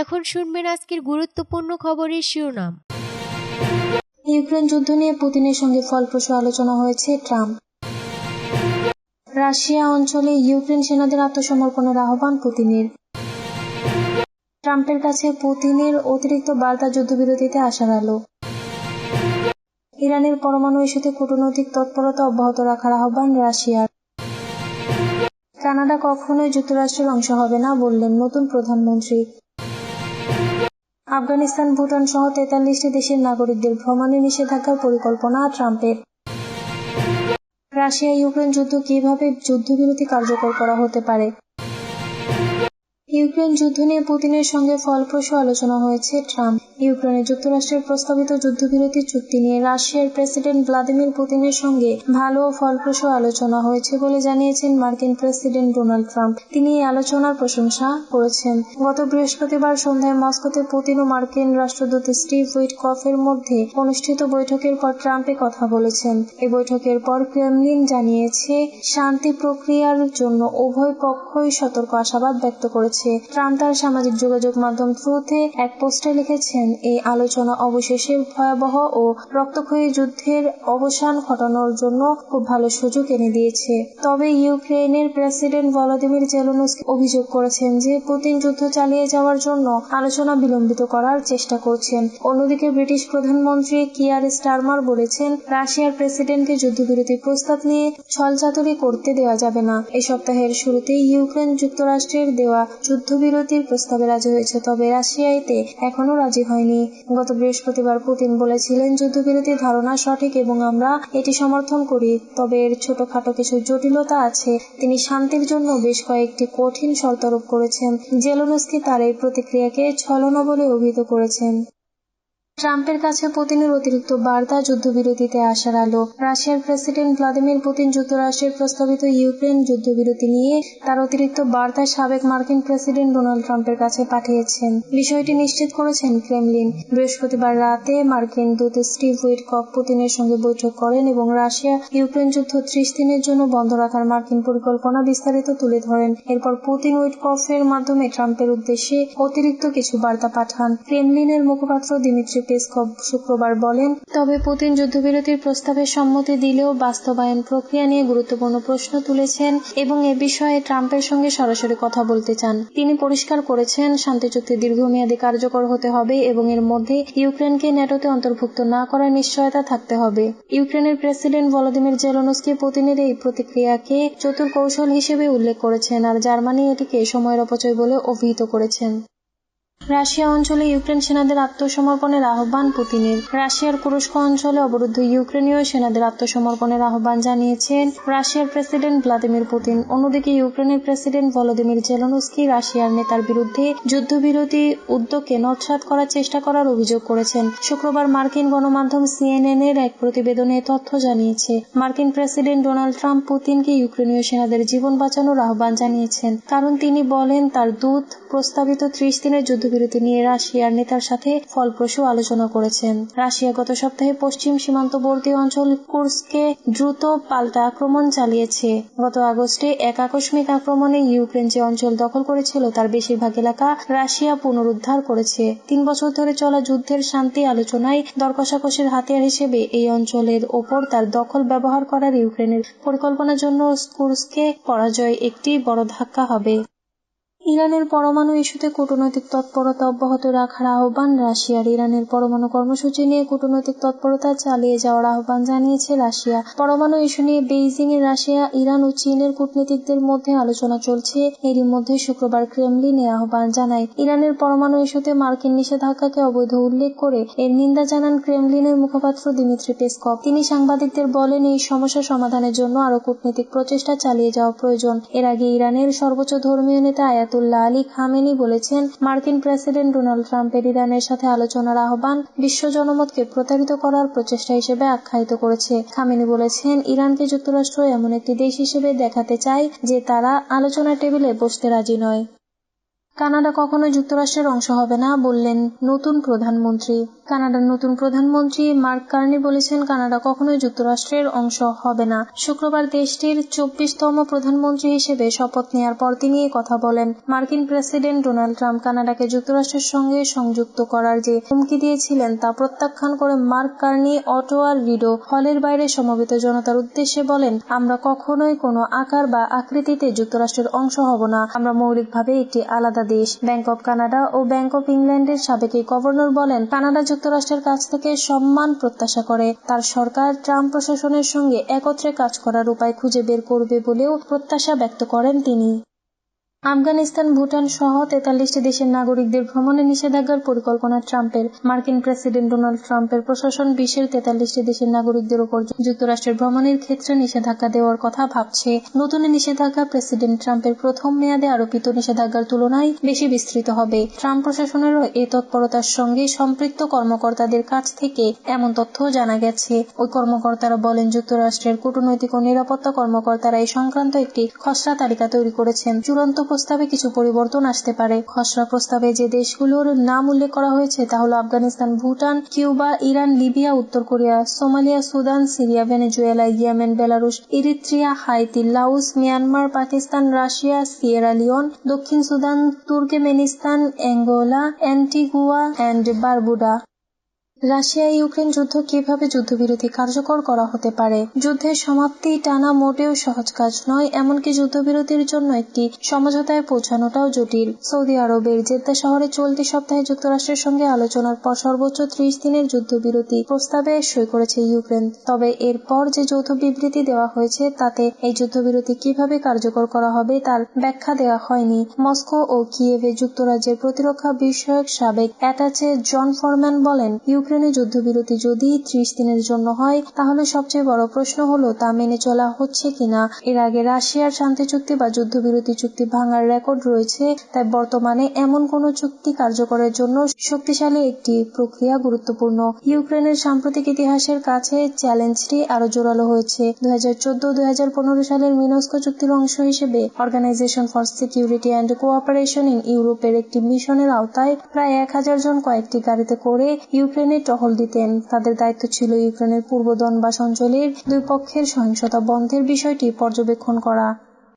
এখন শুনবেন আজকের গুরুত্বপূর্ণ খবরের শিরোনাম। ইউক্রেন যুদ্ধ নিয়ে পুতিনের সঙ্গে ফলপ্রসূ আলোচনা হয়েছে ট্রাম্প। রাশিয়া অঞ্চলে ইউক্রেন সেনাদের আত্মসমর্পণের আহ্বান পুতিনের। ট্রাম্পের কাছে পুতিনের অতিরিক্ত বার্তা যুদ্ধবিরতিতে আসার আলো। ইরানের পরমাণু ইস্যুতে কূটনৈতিক তৎপরতা অব্যাহত রাখার আহ্বান রাশিয়ার। কানাডা কখনোই যুক্তরাষ্ট্রের অংশ হবে না বললেন নতুন প্রধানমন্ত্রী। আফগানিস্তান, ভুটান সহ তেতাল্লিশটি দেশের নাগরিকদের ভ্রমণে নিষেধাজ্ঞার পরিকল্পনা ট্রাম্পের। রাশিয়া, ইউক্রেন যুদ্ধ কীভাবে যুদ্ধবিরতি কার্যকর করা হতে পারে? ইউক্রেন যুদ্ধ নিয়ে পুতিনের সঙ্গে ফলপ্রসূ আলোচনা হয়েছে ট্রাম্প। ইউক্রেনে যুক্তরাষ্ট্রের প্রস্তাবিত যুদ্ধবিরতি চুক্তি নিয়ে রাশিয়ার প্রেসিডেন্ট ভ্লাদিমির পুতিনের সঙ্গে ভালো ও ফলপ্রসূ আলোচনা হয়েছে বলে জানিয়েছেন মার্কিন প্রেসিডেন্ট ডোনাল্ড ট্রাম্প। তিনি এই আলোচনার প্রশংসা করেছেন। গত বৃহস্পতিবার সন্ধ্যায় মস্কোতে পুতিন ও মার্কিন রাষ্ট্রদূত স্টিভ উইটকফের মধ্যে অনুষ্ঠিত বৈঠকের পর ট্রাম্পে কথা বলেছেন। এই বৈঠকের পর ক্রেমলিন জানিয়েছে, শান্তি প্রক্রিয়ার জন্য উভয় পক্ষই সতর্ক আশাবাদ ব্যক্ত করেছে। ট্রাম্প তার সামাজিক যোগাযোগ মাধ্যম থ্রুতে এক পোস্টে লিখেছেন এই আলোচনা অবশেষে ভয়াবহ ও রক্তক্ষয়ী যুদ্ধের অবসান ঘটানোর জন্য খুব ভালো সুযোগ এনে দিয়েছে। তবে ইউক্রেনের প্রেসিডেন্ট ভলোদিমির জেলনস্কি অভিযোগ করেছেন যে, পুতিন যুদ্ধ চালিয়ে যাওয়ার জন্য আলোচনা বিলম্বিত করার চেষ্টা করছেন। অন্যদিকে ব্রিটিশ প্রধানমন্ত্রী কিয়ার স্টারমার বলেছেন, রাশিয়ার প্রেসিডেন্টকে যুদ্ধবিরতি প্রস্তাব নিয়ে ছলচাতুরি করতে দেওয়া যাবে না। এই সপ্তাহের শুরুতেই ইউক্রেন যুক্তরাষ্ট্রের দেওয়া যুদ্ধবিরতির প্রস্তাবে রাজি হয়েছে, তবে রাশিয়া এতে এখনও রাজি হয়নি। গত বৃহস্পতিবার পুতিন বলেছিলেন, যুদ্ধবিরতির ধারণা সঠিক এবং আমরা এটি সমর্থন করি, তবে এর ছোটখাটো কিছু জটিলতা আছে। তিনি শান্তির জন্য বেশ কয়েকটি কঠিন শর্তারোপ করেছেন। জেলোনস্কি তার এই প্রতিক্রিয়াকে ছলনা বলে অভিহিত করেছেন। ট্রাম্পের কাছে পুতিনের অতিরিক্ত বার্তা যুদ্ধবিরতিতে আসার আলো। রাশিয়ার প্রেসিডেন্ট ভ্লাদিমির পুতিন যুক্তরাষ্ট্রের প্রস্তাবিত ইউক্রেন যুদ্ধবিরতি নিয়ে তার অতিরিক্ত বার্তা সাবেক মার্কিন প্রেসিডেন্ট ডোনাল্ড ট্রাম্পের কাছে পাঠিয়েছেন। বিষয়টি নিশ্চিত করেছেন ক্রেমলিন। বৃহস্পতিবার রাতে মার্কিন দূত স্টিভ উইটকক পুতিনের সঙ্গে বৈঠক করেন এবং রাশিয়া ইউক্রেন যুদ্ধ ত্রিশ দিনের জন্য বন্ধ রাখার মার্কিন পরিকল্পনা বিস্তারিত তুলে ধরেন। এরপর পুতিন উইটকফের মাধ্যমে ট্রাম্পের উদ্দেশ্যে অতিরিক্ত কিছু বার্তা পাঠান। ক্রেমলিনের মুখপাত্র দিমিত্রি পেসকভ শুক্রবার বলেন। তবে পুতিন যুদ্ধবিরতির প্রস্তাবে সম্মতি দিলেও বাস্তবায়ন প্রক্রিয়া নিয়ে গুরুত্বপূর্ণ প্রশ্ন তুলেছেন এবং এ বিষয়ে ট্রাম্পের সঙ্গে সরাসরি কথা বলতে চান। তিনি পরিষ্কার করেছেন, শান্তি চুক্তি দীর্ঘমেয়াদী কার্যকর হতে হবে এবং এর মধ্যে ইউক্রেনকে ন্যাটোতে অন্তর্ভুক্ত না করার নিশ্চয়তা থাকতে হবে। ইউক্রেনের প্রেসিডেন্ট ভলোদিমির জেলনস্কি পুতিনের এই প্রতিক্রিয়াকে চতুর কৌশল হিসেবে উল্লেখ করেছেন, আর জার্মানি এটিকে সময়ের অপচয় বলে অভিহিত করেছেন। রাশিয়া অঞ্চলে ইউক্রেন সেনাদের আত্মসমর্পণের আহ্বান পুতিনের। রাশিয়ার কুরস্ক অঞ্চলে অবরুদ্ধ ইউক্রেনীয় সেনাদের আত্মসমর্পণের আহ্বান জানিয়েছেন রাশিয়ার প্রেসিডেন্ট ভ্লাদিমির পুতিন। অন্যদিকে ইউক্রেনের প্রেসিডেন্ট ভলোদিমির জেলনস্কি রাশিয়ার নেতার বিরুদ্ধে যুদ্ধবিরতি উদ্যোগকে নৎসাত করার চেষ্টা করার অভিযোগ করেছেন। শুক্রবার মার্কিন গণমাধ্যম সিএনএন এর এক প্রতিবেদনে তথ্য জানিয়েছে। মার্কিন প্রেসিডেন্ট ডোনাল্ড ট্রাম্প পুতিনকে ইউক্রেনীয় সেনাদের জীবন বাঁচানোর আহ্বান জানিয়েছেন। কারণ তিনি বলেন, তার দূত প্রস্তাবিত ত্রিশ দিনের যুদ্ধবিরতি নিয়ে রাশিয়ার নেতার সাথে ফলপ্রসূ আলোচনা করেছেন। রাশিয়া গত সপ্তাহে পশ্চিম সীমান্তবর্তী অঞ্চল কুর্সকে দ্রুত পাল্টা আক্রমণ চালিয়েছে। গত আগস্টে এক আকস্মিক আক্রমণে ইউক্রেন যে অঞ্চল দখল করেছিল, তার বেশিরভাগ এলাকা রাশিয়া পুনরুদ্ধার করেছে। তিন বছর ধরে চলা যুদ্ধের শান্তি আলোচনায় দরকষাকষির হাতিয়ার হিসেবে এই অঞ্চলের ওপর তার দখল ব্যবহার করার ইউক্রেনের পরিকল্পনার জন্য কুর্সকে পরাজয় একটি বড় ধাক্কা হবে। ইরানের পরমাণু ইস্যুতে কূটনৈতিক তৎপরতা অব্যাহত রাখার আহ্বান রাশিয়ার। ইরানের পরমাণু কর্মসূচি নিয়ে কূটনৈতিক তৎপরতা চালিয়ে যাওয়ার আহ্বান জানিয়েছে রাশিয়া। পরমাণু ইস্যু নিয়ে বেইজিং এ রাশিয়া, ইরান ও চীনের কূটনীতিকদের মধ্যে আলোচনা চলছে। এরই মধ্যে শুক্রবার ক্রেমলিন আহ্বান জানায়। ইরানের পরমাণু ইস্যুতে মার্কিন নিষেধাজ্ঞাকে অবৈধ উল্লেখ করে এর নিন্দা জানান ক্রেমলিনের মুখপাত্র দিমিত্রি পেসকভ। তিনি সাংবাদিকদের বলেন, এই সমস্যা সমাধানের জন্য আরও কূটনৈতিক প্রচেষ্টা চালিয়ে যাওয়া প্রয়োজন। এর আগে ইরানের সর্বোচ্চ ধর্মীয় নেতা আয়াতুল্লাহ আলী খামেনি বলেছেন, মার্কিন প্রেসিডেন্ট ডোনাল্ড ট্রাম্পের ইরানের সাথে আলোচনার আহ্বান বিশ্ব জনমতকে প্রতারিত করার প্রচেষ্টা হিসেবে আখ্যায়িত করেছে। খামেনি বলেছেন, ইরানকে যুক্তরাষ্ট্র এমন একটি দেশ হিসেবে দেখাতে চায় যে তারা আলোচনা টেবিলে বসতে রাজি নয়। কানাডা কখনোই যুক্তরাষ্ট্রের অংশ হবে না, বললেন নতুন প্রধানমন্ত্রী। কানাডার নতুন প্রধানমন্ত্রী মার্ক কার্নি বলেছেন কানাডা কখনোই যুক্তরাষ্ট্রের অংশ হবে না। শুক্রবার দেশটির চব্বিশতম প্রধানমন্ত্রী হিসেবে শপথ নেয়ার পর তিনি কথা বলেন। মার্কিন প্রেসিডেন্ট ডোনাল্ড ট্রাম্প কানাডাকে যুক্তরাষ্ট্রের সঙ্গে সংযুক্ত করার যে হুমকি দিয়েছিলেন, তা প্রত্যাখ্যান করে মার্ক কার্নি অটোয়ার রিডো হলের বাইরে সমবেত জনতার উদ্দেশ্যে বলেন, আমরা কখনোই কোনো আকার বা আকৃতিতে যুক্তরাষ্ট্রের অংশ হব না। আমরা মৌলিকভাবে একটি আলাদা দেশ ব্যাংক অব কানাডা ও ব্যাংক অব ইংল্যান্ডের সাবেক গভর্নর বলেন, কানাডা যুক্তরাষ্ট্রের কাছ থেকে সম্মান প্রত্যাশা করে। তার সরকার ট্রাম্প প্রশাসনের সঙ্গে একত্রে কাজ করার উপায় খুঁজে বের করবে বলেও প্রত্যাশা ব্যক্ত করেন তিনি। আফগানিস্তান, ভুটান সহ তেতাল্লিশটি দেশের নাগরিকদের ভ্রমণে নিষেধাজ্ঞার পরিকল্পনা ট্রাম্পের। মার্কিন প্রেসিডেন্ট ডোনাল্ড ট্রাম্পের প্রশাসন বিশ্বের তেতাল্লিশটি দেশের নাগরিকদের উপর যুক্তরাষ্ট্রের ভ্রমণের ক্ষেত্রে নিষেধাজ্ঞা দেওয়ার কথা ভাবছে। নতুন নিষেধাজ্ঞা প্রেসিডেন্ট ট্রাম্পের প্রথম মেয়াদে আরোপিত নিষেধাজ্ঞার তুলনায় বেশি বিস্তৃত হবে। ট্রাম্প প্রশাসনেরও এ তৎপরতার সঙ্গে সম্পৃক্ত কর্মকর্তাদের কাছ থেকে এমন তথ্য জানা গেছে। ওই কর্মকর্তারা বলেন, যুক্তরাষ্ট্রের কূটনৈতিক ও নিরাপত্তা কর্মকর্তারা এই সংক্রান্ত একটি খসড়া তালিকা তৈরি করেছেন। চূড়ান্ত প্রস্তাবে কিছু পরিবর্তন আসতে পারে। খসড়া প্রস্তাবে যে দেশগুলোর নাম উল্লেখ করা হয়েছে তা হল Afghanistan, Bhutan, Cuba, Iran, Libya, উত্তর Korea, Somalia, Sudan, Syria, Venezuela, Yemen, Belarus, Eritrea, Haiti Laos Myanmar, Pakistan, Russia, Sierra, Leone, দক্ষিণ Sudan, Turkmenistan, Angola, Antigua, and Barbuda. Russia Ukraine যুদ্ধ কীভাবে যুদ্ধবিরতি কার্যকর করা হতে পারে? যুদ্ধের সমাপ্তি টানা মোটেও সহজ কাজ নয়, এমনকি যুদ্ধবিরতির জন্য একটি সমঝোতায় পৌঁছানোটাও জটিল। সৌদি আরবের জেদ্দা শহরে চলতি সপ্তাহে যুক্তরাষ্ট্রের সঙ্গে আলোচনার পর সর্বোচ্চ ত্রিশ দিনের যুদ্ধবিরতি প্রস্তাবে সই করেছে ইউক্রেন। তবে এরপর যে যৌথ বিবৃতি দেওয়া হয়েছে, তাতে এই যুদ্ধবিরতি কীভাবে কার্যকর করা হবে তার ব্যাখ্যা দেওয়া হয়নি। মস্কো ও কিয়েভে যুক্তরাজ্যের প্রতিরক্ষা বিষয়ক সাবেক অ্যাটাচে জন ফরম্যান বলেন, ইউক্রেনে যুদ্ধবিরতি যদি ত্রিশ দিনের জন্য হয়, তাহলে সবচেয়ে বড় প্রশ্ন হলো, তা মেনে চলা হচ্ছে কিনা? এর আগে রাশিয়ার শান্তি চুক্তি বা যুদ্ধবিরতি চুক্তি ভাঙার রেকর্ড রয়েছে, তাই বর্তমানে এমন কোন চুক্তি কার্যকরের জন্য শক্তিশালী একটি প্রক্রিয়া গুরুত্বপূর্ণ। ইউক্রেনের সাম্প্রতিক ইতিহাসের কাছে চ্যালেঞ্জটি আরও জোরালো হয়েছে। দুই হাজার চোদ্দ দুই হাজার পনেরো সালের মিনস্কো চুক্তির অংশ হিসেবে organization for security and cooperation in ইউরোপের একটি মিশনের আওতায় প্রায় এক হাজার জন কয়েকটি গাড়িতে করে ইউক্রেনে টহল দিতেন। তাদের দায়িত্ব ছিল ইউক্রেনের পূর্ব দনবাস অঞ্চলের দুই পক্ষের সহিংসতা বন্ধের বিষয়টি পর্যবেক্ষণ করা।